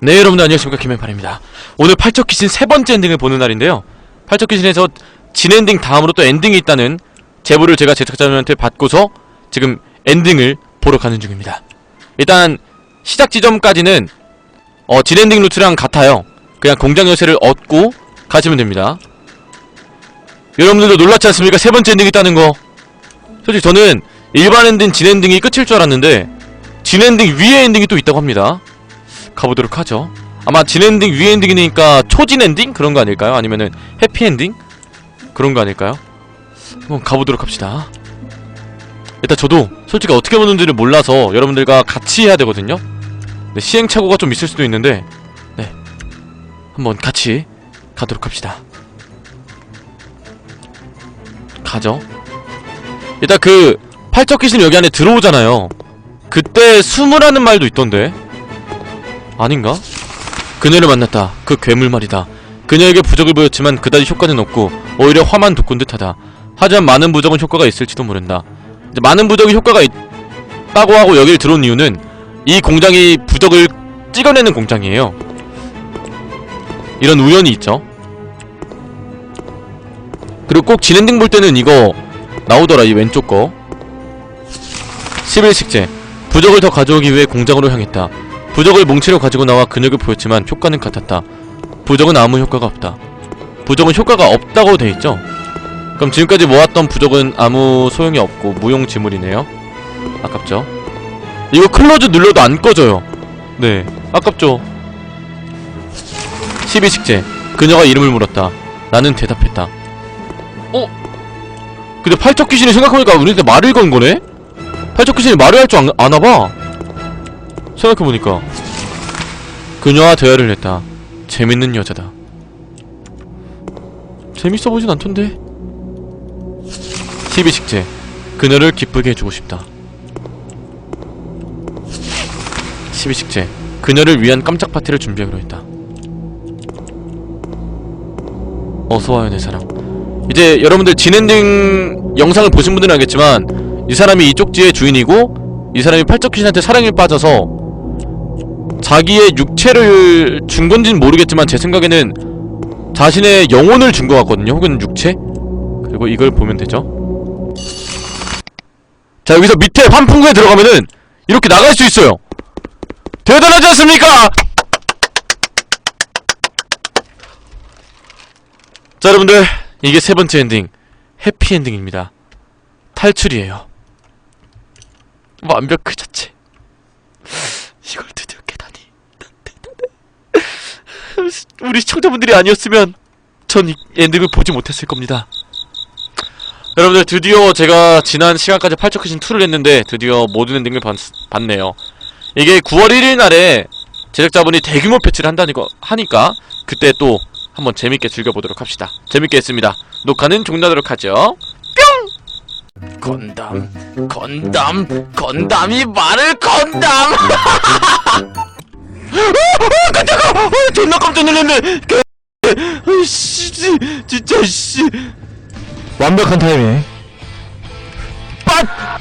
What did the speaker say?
네 여러분들 안녕하십니까? 김현팔입니다. 오늘 팔척 귀신 세 번째 엔딩을 보는 날인데요. 팔척 귀신에서 진 엔딩 다음으로 또 엔딩이 있다는 제보를 제가 제작자분한테 받고서 지금 엔딩을 보러 가는 중입니다. 일단 시작 지점까지는 어, 진 엔딩 루트랑 같아요. 그냥 공장 열쇠를 얻고 가시면 됩니다. 여러분들도 놀랐지 않습니까? 세 번째 엔딩이 있다는 거? 솔직히 저는 일반 엔딩 진 엔딩이 끝일 줄 알았는데 진 엔딩 위에 엔딩이 또 있다고 합니다 가보도록 하죠. 아마 진 엔딩 위 엔딩이니까 초진 엔딩 그런 거 아닐까요? 아니면은 해피 엔딩 그런 거 아닐까요? 한번 가보도록 합시다. 일단 저도 솔직히 어떻게 보는지를 몰라서 여러분들과 같이 해야 되거든요. 네, 시행착오가 좀 있을 수도 있는데 네 한번 같이 가도록 합시다. 가죠. 일단 그 팔적 귀신 여기 안에 들어오잖아요. 그때 숨으라는 말도 있던데. 아닌가? 그녀를 만났다. 그 괴물 말이다. 그녀에게 부적을 보였지만 그다지 효과는 없고 오히려 화만 돋군 듯하다. 하지만 많은 부적은 효과가 있을지도 모른다. 많은 부적이 효과가 있다고 하고 여길 들어온 이유는 이 공장이 부적을 찍어내는 공장이에요. 이런 우연이 있죠. 그리고 꼭 진엔딩 볼 때는 이거 나오더라 이 왼쪽 거. 11식재 부적을 더 가져오기 위해 공장으로 향했다. 부적을 뭉치려 가지고 나와 근육을 보였지만 효과는 같았다. 부적은 아무 효과가 없다. 부적은 효과가 없다고 돼있죠? 그럼 지금까지 모았던 부적은 아무 소용이 없고 무용지물이네요. 아깝죠? 이거 클로즈 눌러도 안 꺼져요. 네, 아깝죠? 12식재 그녀가 이름을 물었다. 나는 대답했다. 어? 근데 팔척 귀신이 생각해보니까 우리한테 말을 건 거네? 팔척 귀신이 말을 할 줄 아나봐. 생각해보니까 그녀와 대화를 했다. 재밌는 여자다. 재밌어 보진 않던데? 12식재 그녀를 기쁘게 해주고 싶다. 12식재 그녀를 위한 깜짝 파티를 준비하기로 했다. 어서와요 내 사랑 이제 여러분들 진엔딩 영상을 보신 분들은 알겠지만 이 사람이 이 쪽지의 주인이고 이 사람이 팔적귀신한테 사랑에 빠져서 자기의 육체를 준 건지는 모르겠지만 제 생각에는 자신의 영혼을 준 것 같거든요 혹은 육체? 그리고 이걸 보면 되죠? 자 여기서 밑에 환풍구에 들어가면은 이렇게 나갈 수 있어요. 대단하지 않습니까? 자 여러분들 이게 세 번째 엔딩 해피엔딩입니다. 탈출이에요. 완벽 그 자체 이걸 드디어 깨다니 난 대단해 우리 시청자분들이 아니었으면 전이 엔딩을 보지 못했을 겁니다. 여러분들 드디어 제가 지난 시간까지 팔척크신 2를 했는데 드디어 모든 엔딩을 봤, 봤네요. 이게 9월 1일 날에 제작자분이 대규모 패치를 한다니까 하니까 그때 또 한번 재밌게 즐겨보도록 합시다. 재밌게 했습니다. 녹화는 종료하도록 하죠. 건담 건담 건담이 말을 건담 개- 아이씨 진짜 씨. 완벽한 타이밍. 빠